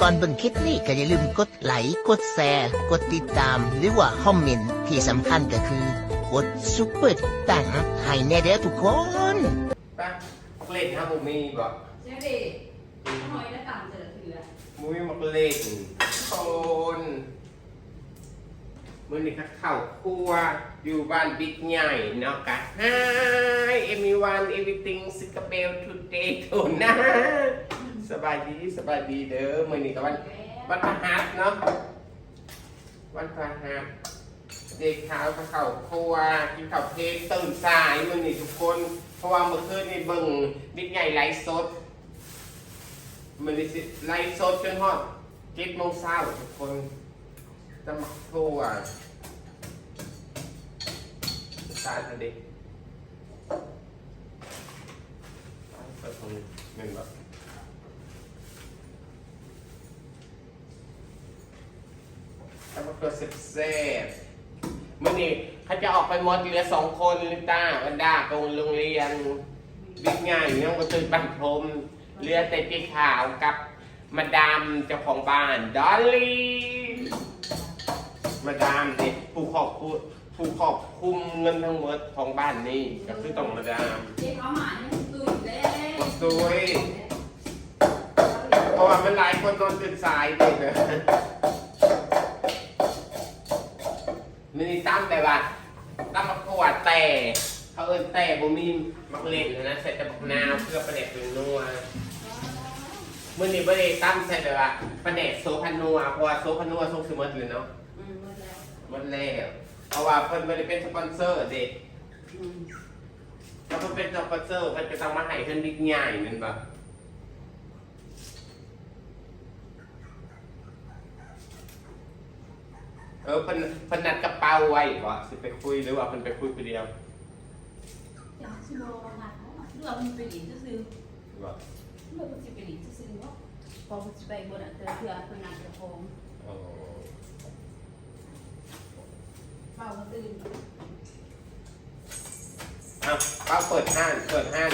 ก่อนเบิ่งคลิปนี้ก็อย่าลืมกดไลค์กดแชร์กดติดตาม หรือว่าคอมเมนต์ที่สำคัญก็คือกดซุปเปอร์ตังให้แน่เด้อทุกคนป่ะเล่นครับผมมีบอกใช่ดิหอยและต่ำเจอถือมุ้ยมาเล่นคนมือนี่ครับเข้าครัวอยู่บ้านบิ๊กใหญ่เนาะกะ Hi everyone everything s i n g a p o r e today ทุนนะ สบายดีสบายดีเด้อมือนี่กับวันวันพฤหัสเนาะวันพฤหัสเด็กขาวกับเข้าครัวกินข้าวเพลงตื่นสายมือนี่ทุกคน เพราะว่าเมื่อคืนนี่เบิ่งบิ๊กใหญ่ไลฟ์สดมันสิไล่สดจนฮอดเจ็ดโมงเช้าทุกคนจะมาโทรอะตายเด็กเปิดตรงนี้เงินแบบจะมา เปิดเซ็บเซ่บมื่อนี้เขาจะออกไปหมดเหลือสองคนลิต้าวันดากับโรงเรียนบิ๊กง่ายยังมาตื่นบันทมเรือแต่จีขาวกับมาดามเจ้าของบ้านดอลลี่มาดามเนี่ยผู้ขอบคุณผู้ขอบคุมเงินทั้งหมดของบ้านนี่ก็คือต้องมาดามเด็กเขาหมาเนี่ยตื่นแล้วสวยเพราะว่ามันหลายคนโดนตื่นสายเด็กเล มันนี่ตั้มแต่ว่าตั้มมาขวดแต่เขาเอินแต่บ่มีมักเล่นนะใส่แต่บักนาวเพื่อประเด็กเป็นนัวมื่อนี้ไม่ได้ตั้มใช่เลยว่าประเด็โซพันนัวเพราะว่าโซพันนัวส่งสมมติเลยเนาะอืมหมดแล้วหมันแล้วเพราะว่าเพิ่นไม่ได้เป็นสปอนเซอร์เด็กอืม ถ้าเพิ่นเป็นสปอนเซอร์เพิ่นจะต้องมาให้เพิ่นบิ๊กใหญ่แมันบ่ เออเพิ่นเพิ่นนัดกระเป๋าไว้บ่สิไปคุยหรือว่าเพิ่นไปคุยคนเดียวอยากชิโร่งานเขาอะเรื่องมันไปหลินจะซื้อบ่เรื่องมันจะไปหลินจะซื้อว่าพอมันจะไปบนอะเจอเพื่อนคนงานเจ้าของโอ้เฝ้ามาตื่นเอ้าเป้าเปิดห้านเปิดห้าน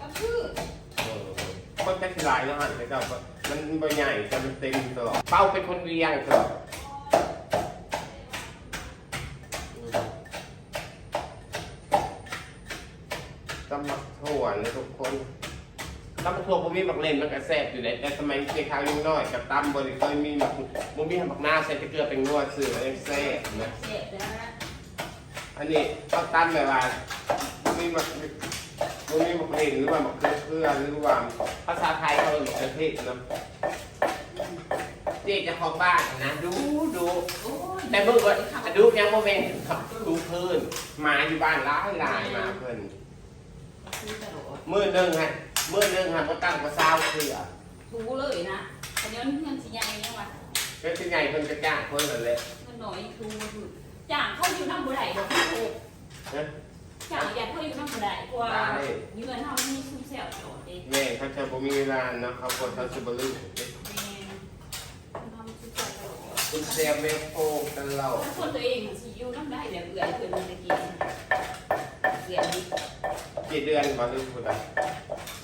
ก็คือเออคนแค่หลายแล้วหันไปก็มันบ่ใหญ่แต่มันเต็มตลอดเป้าเป็นคนเวียงตลอด ตำบักถั่วผมมีบักเลนมันก็แซ่บอยู่เลยแต่สมัยเด็กข้าวยังน้อยกับตำบริเคยมีบักบ่มีบักหน้าใส่ตะเกียบเป็นงวดสื่อเองแซ่บนะเจ็บแล้วนะอันนี้ก็ตั้มแบบว่าบ่มีบักบ่มีบักเลนหรือว่าบักเครือเครือหรือว่าภาษาไทยเขาเรียกประเทศนะเจ๊เจะของบ้านนะดูดูโอ้ยแต่เมื่อวันดูยังโมเมนต์ครับดูเพิ่นมาอยู่บ้านร้ายลายมาเพิ่นซื้อตลอดมือหนึ่งฮะ มือหนึ่งฮะก็ตั้งกระซ้าวเสือทูเลยนะแต่เดี๋ยวนี้เงินสิใหญ่เนี่ยวะเป็นที่ไงเพิ่นจะจ้างเพิ่นนั่นแหละเงินหน่อยทูคือจ้างเข้าอยู่น้ำบุได้ดอกโอ้นะจ้างอยากเข้าอยู่น้ำบุได้กว่าเงินเท่านี้ซุ่มแซวตลอดเองแม่เขาจะบ่มีเวลาเนาะเขาคนเขาจะบ่รู้แม่ทำซุ่มแซวตลอดคุณเสียเมฟโฟกตลอดถ้าคนตัวเองสิอยู่น้ำได้แล้วเอื่อยเอื่อยมันจะกินเอื่อยดิ กี่เดือนบ่รู้พุ่นอะ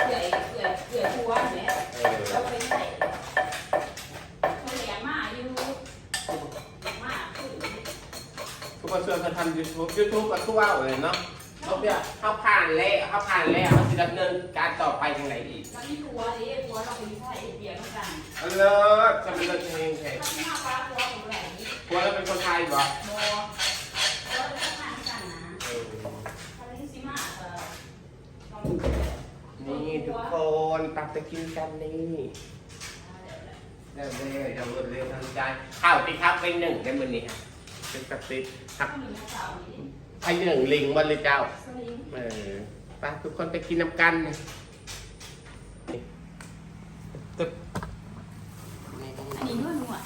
เอื่อยเอื่อยเอื่อยทัวเนี่ยเออเราไปไหนเขาเลี้ยงมาอยู่มาคือทุกคนส่วนเขาทำ YouTube YouTube ก็ทั่วเลยเนาะเขาเนี่ยเขาผ่านแล้วเขาผ่านแล้วเขาสิดำเนินการต่อไปทางไหนอีกแล้วมีทัวดิทัวเราไปใช้เบียร์เหมือนกันเอาเลิศจะเป็นเลิศเองแท้ถ้าหน้าฟ้าทัวของแหวนนี้กลัวเราเป็นคนไทยบ่โมแล้วเราทานกันนะ เออ ถ้าไม่ซิมาเออต้อง นี่ทุก คนตักตะกินกันนี่เร็วเร็วจะรวดเร็วทันใจข้าวติครับไปหนึ่งได้มือนี้ครับเป็นกระติบครับถ้ามีน้ำเปล่านี่ไปหนึ่งลิงบนเลยเจ้าเออไปทุกคนไปกินน้ำกันตึ๊บอันนี้นวดนวด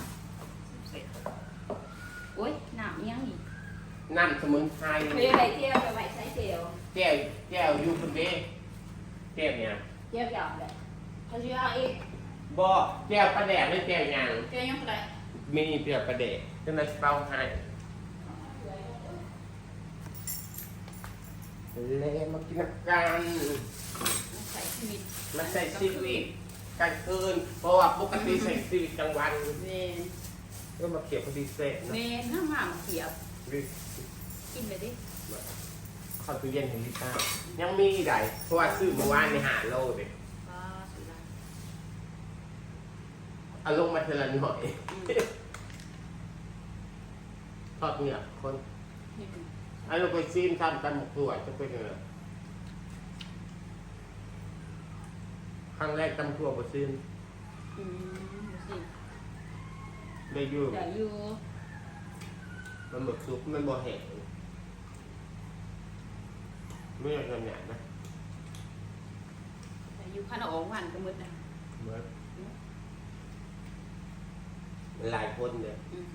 โอ้ยหนามยังอีกน้ำสมุนไพรเฮ้ยอะไรเที่ยวไปไหวใช้เจียวแก้วแก้วอยู่คุณเบ้แก้วเนี่ยเที่ย วหยาบเลยเขาชื่อเอาอีกบ่แก้วปลาแดกหรือแก้วหยางเที่ยวยังไงมีเปลือกปลาแดกจะมาเป้าให้เลยมากินน้ำกันใส่ชีวิตมาใส่ชีวิตกลางคืนเพราะว่าปกติใช้ชีวิตกลางวันเมนก็มาเขียบพอดีเสร็จเมนะนห้ามหามเขียบหรือกินไปดิ เข้าตู้เย็นของลิซ่ายังมีอีกไหนเพราะว่าซื้อเมื่อวานในหาโลเด็ป้าสุดาเอาลงมาเทละหน่อยอืมทอดเนี่ยคนนี่อันลงไปซีนทำตำหมกถั่วจะเป็นยังไงครั้งแรกตำถั่วบซีนอืมดูสิได้อยูเดี๋ยวอยู่มันหมดซุปมันบ่แห้ง ไม่อยากทำอย่างนะเดี๋ยวอยู่ขนมหวานก็มืดนะเหมือนมันหลายคนเนี่ยอืม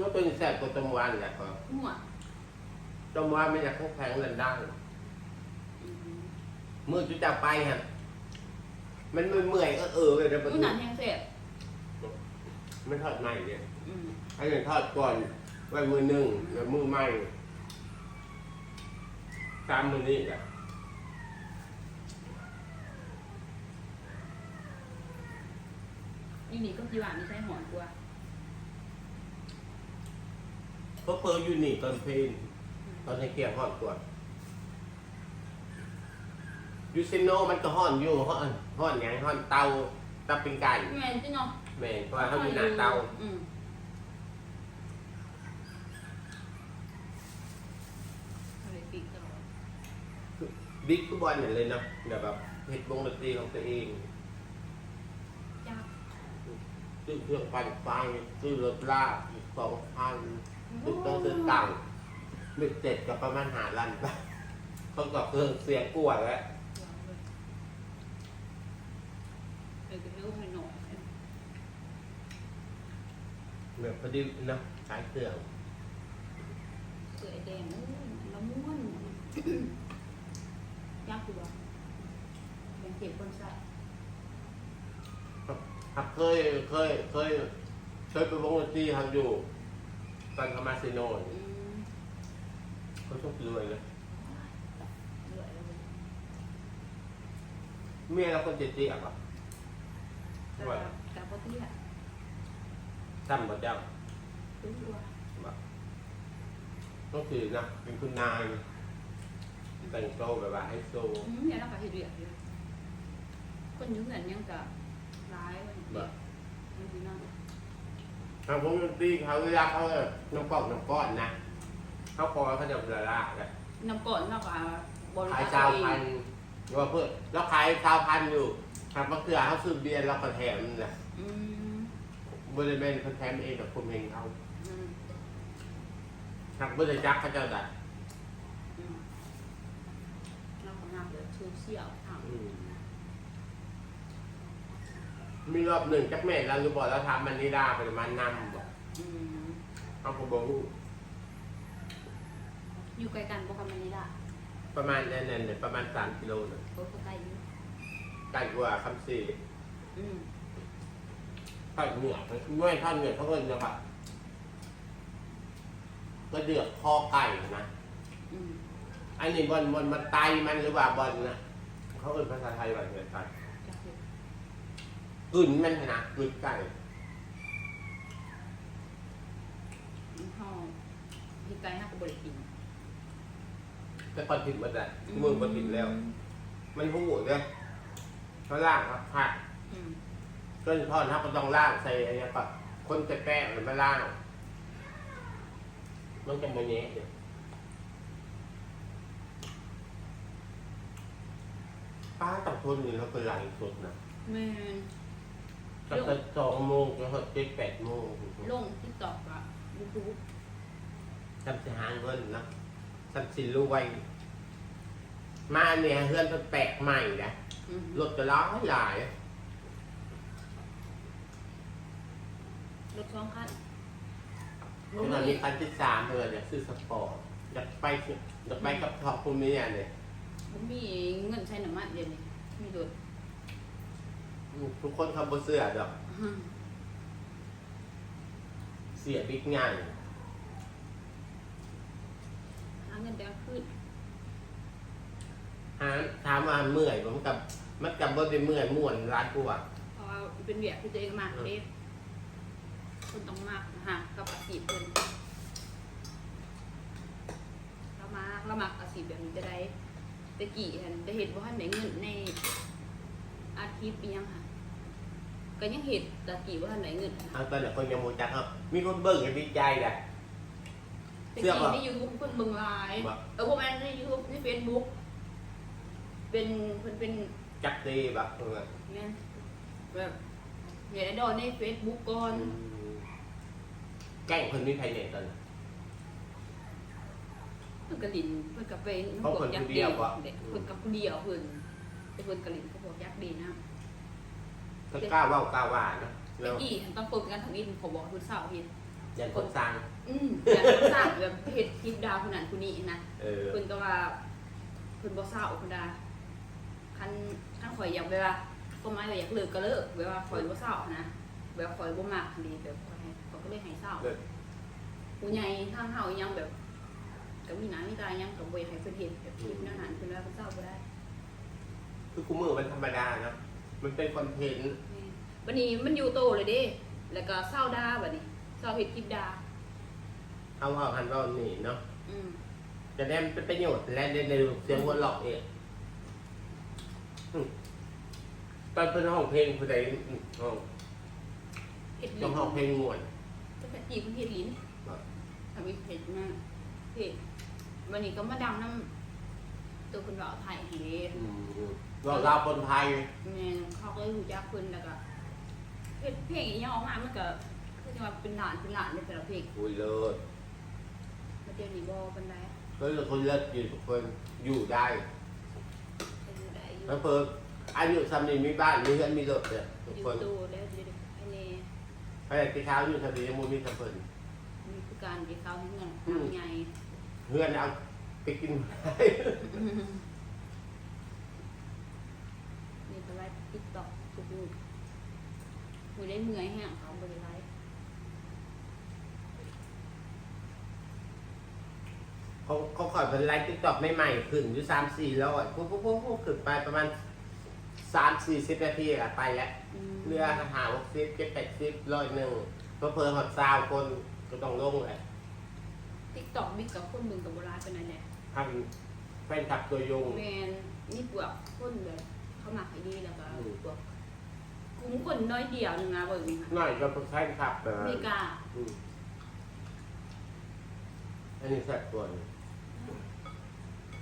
มันเป็นแสบกว่าตำวันแหละครับมั่วตำวันมันอยากแข็งๆดันดังอืมมือจุจะไปฮะมันเมื่อยๆก็เออเลยนะประอุ้ยตูหนานแห้งเสร็จมันทอดใหม่เนี่ยอืม ให้เงินทอดก่อน ไว้มือหนึ่งแล้วมือใหม่ตามมือนี้อะนี่นี่ก็จีหวานนี่ใช้หอนกว่าก็เปิดอยู่นี่ตอนเพลนตอนให้เกี่ยวห่อนก่อนยูซิโนมันก็ห่อนอยู่ห่อนห่อนหยังห่อนเตาเตาเป็นไก่แม่นจิเนาะแม่นเพราะว่าเขาอยู่หน้าเตา อืมอะไรปีกตลอด บิ๊กฟุตบอลเนี่ยเลยเนาะแบบแบบเฮ็ดวงดนตรีของตัวเองจ้าซื้อเครื่องปั่นไฟซื้อรถลากอีกสองพันซื้อต้องซื้อตังค์นึกเจ็ดกับประมาณหาลันไปต้องกับเครื่องเสียงกวดแล้วเออก็ไม่รู้ให้หน่อยแบบพอดีเนาะใช้เครื่องเสือแดงอู้ละม้วน ยากตัวยังเก็บคนใส่ครับเคยเคยเคยเคยไปวงดนตรีทำอยู่ตอนเขามาซิโนนอืมเขาชอบรวยเลยเหนื่อยแล้วเมียเราคนเจี๊ยบอะแต่กับปกติอะซ้ำบ่เจ้ารู้ตัวก็คือนะเป็นคุณนาย แต่งโตแบบว่าไฮโซอืมเนี่ยเราก็เห็นเรียกอยู่คนอยุ่งเงินยังกับร้ายวันนี้แบบมันดีนั่นทางวงดนตรีเขาเวลาเขาเนี่ยน้ำกอกน้ำก้อนนะเขาคอเขาจะละลาเลยน้ำก่อนเราก็บริขายจาชาวคเอพันงธุ์ว่าเพื่อแล้วขายชาวพันธุ์อยู่ทางมะเขือเขาซื้อเบียร์แล้วก็แถมนี่แหละอืมบริเวณเขาแถมเองกับคุมเองเขาอืม ทางบริจักเขาเจ้าดัด อืมเราก็นับ เลยชูเสี่ยวทางอืมมีรอบหนึ่งจักแม่เรารู้บอกแล้วทำมันนี่ได้ประมาณนำบอกอืมเขาก็บอกว่าอยู่ไกลกันบ่คำมันนี่ล่ะประมาณนั้นนั่นเนี่ยประมาณสามกิโลนะก็คือไกลอยู่ใกล้กว่าคำสี่อืมทอดเหนือไม่ทอดเหนือเขาก็จะแบบก็เดือดคอไก่นะ อืมอันนี้บอลบอลมันไตมันหรือว่าบอลนะ เขาเอ่นภาษาไทยว่าไงกันจักอยู่กึ่นมันนะกึ่นไก่อืมเฮาเฮ็ดไกลฮักก็บ่ได้กินแต่ก่อนผิดหมดแหละมือมันผิดแล้ว มันหูเลยเขาล่างครับผัดอืมก็ทอดเขาก็ต้องล่างใส่อะไรก่อนคนจะแป้งหรือมาล่าง มันจะมาเนี้ยเนี่ย ป้าตับทนนี่เราเป็นหลังสุดนะแม่นตั้งแต่สองโมงจนถึงเจ็ดแปดโมงลง TikTok อะ YouTube ทำสิหาเงินนะทำสิรวยมาเนี่ยเพื่อนเป็นแปลกใหม่นะอืมรถจะร้ายหลายรถสองคันตอนนี้คันที่สามเพื่อนเนี่ยซื้อสปอร์ตอยากไปสิอยากไปกับทอปภูมิเนี่ยเนี่ย บ่มีเงินใช้น้ำมันเดี๋ยวนี้มีรถทุกคนเขาบ่เสื้อดอกอืมเสียบิ๊กงานหาเงินแต่ละคืนหหาถามว่าเมื่อยบ่มันกับมันกับบ่ได้เมื่อยม่วนร้านกูอะเพราะว่าเป็นเบียกที่ตัวเองมากเด้คนต้องมากนะฮะกับอาชีพเพิ่นเรามาเรามักอาชีพแบบนี้จะได้แตะกี้เห็นได้เห็นว่าให้ได้เงินในอาทิตย์เปียงค่ะก็ยังเห็นตะกี้ว่าท่านไหนเงินเอาตอนนี้คนยังบ่จักเฮามีคนเบิ่งกันดีใจแหละ ตะเสื้อกี้ป่ะในยูทูบเพิ่นเบิ่งไลน์บ่เออพวกแม่นในยูทูบในเฟซบุ๊กเป็นเพิ่นเป็นจักดีแบบเออแม่นแบบเน็ตไอดอลในเฟซบุ๊กก่อนแกล้งคนมีใครเนี่ยตอนนี้เพิ่นกะลินเพิ่นกะไปเขาเพิ่นผู้เดียวบ่เด็กเพิ่นกับผู้เดียวเพิ่นแต่เพิ่นกะลินเขาบอกยักษ์ดีนะก็กล้าเว้ากล้าว่านะตะแล้วกี้ต้องเปิดกันทางอินเขาบอกเพิ่นสาวเฮ็ดยันคนสร้างอืมอยากสร้างแบบเฮ็ดคลิปดาวคนนั้นคนนี้นะ เออเพิ่นก็ว่าเพิ่นบ่เศร้าคนดาคันคันข่อยอยากเวลาก็หมายว่าอยากเลิกก็เลิกเวลาข่อยบ่เศร้านะแบบข่อยบ่มักอันนี้แบบข่อยให้ข่อยก็เลยให้เศร้าเลิกผู้ใหญ่ทางเฮายังแบบ ก็มีหน้ามีตายังก็บ่อยากให้เพิ่นเฮ็ดแบบคลิปนั้นหันเพิ่นว่าเพิ่นเศร้าบ่ได้คือกูมือมันธรรมดาเนอะมันเป็นคอนเทนต์นี่บัดนี้มันอยู่โตเลยเด้ แล้วก็เศร้าด่าบัดนี้เศร้าเฮ็ดคลิปด่าเอาเอาหันเราหนีเนาะอืมจะได้เป็นประโยชน์และได้ในเสียงหัวเราะเองอืมตอนเป็นห้องเพลงผู้ใดอืมห้องเฮ็ดต้องห้องเพลงม่วน จะไปจีบเพิ่นเฮ็ดลิ้นครับทำอีเพจมาก เพจวันนี้ก็มาดังน้ำตัวคุณบ่าวไทยทีเด้อืมเราลาวคนไทยแม่เขาก็รู้จักเพิ่นแล้วก็เพจเพลงอีหยังออกมามันก็คือจะว่าเป็นหลานเป็นหลานในแต่ละเพลงคุยเลยมาเดี๋ยวนี้บ่ปานใดเฮ้ยคนเลิศอยู่ทุกคนอยู่ได้ก็อยู่ได้อยู่แล้วเพิ่มอายุสามีมีบ้านมีเงินมีรถเนี่ยทุกอยู่คนตู้แล้วจะได้อันนี้เพราะฉะนั้นที่เช้าอยู่ทะเลยังมูมีทำเพิ่น มีคือการที่เขาเงินอืมใหญ่เพื่อนเอาไปกินนี่ก็ไลฟ์ TikTok ทุกมื้อมื้อได้เมื่อยแฮงเขาบ่ได้ไลฟ์เขาเขาขอยเป็นไลฟ์ติ๊กต็อกใหม่ๆขึ้นอยู่สามสี่ร้อยปุ๊บปุ๊บปุ๊บปุ๊บขึ้นไปประมาณสามสี่สิบนาทีอะไปแล้วมเรือหาหกสิบเจ็ดแปดสิบร้อยหนึ่งเพอเพอหอดซาวคน ก็ต้องลงเลย TikTok มีกับคนเบิ่งกับบ่หลายปานใดแหละทำแฟนคลับตัวยง แมนนี่พวกคนแบบเขาหมักให้ดีแล้วก็อืมพวกกลุ่มคนน้อยเดียวนึงนะเบิ่งนี่ค่ะหน่อยก็เป็นแฟนคลับแบบไม่กล้าอืมอันนี้สัตว์ตัวหนึง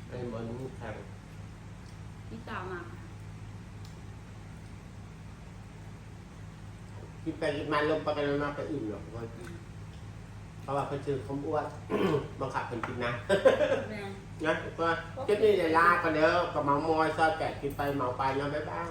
อันนี้มันมีแทงนี่ตามมากินไปกินมาลงไปกันมาก็อิ่มหรอกทุกคนเพ ราะว่าเขาชื่อเขาอ้วน บังคับคนกินนะแม่นนะก็จะนี่จะลากันเด้อกับเมามอยซอยแกะกินไปเมาไปนะบ๊ายบาย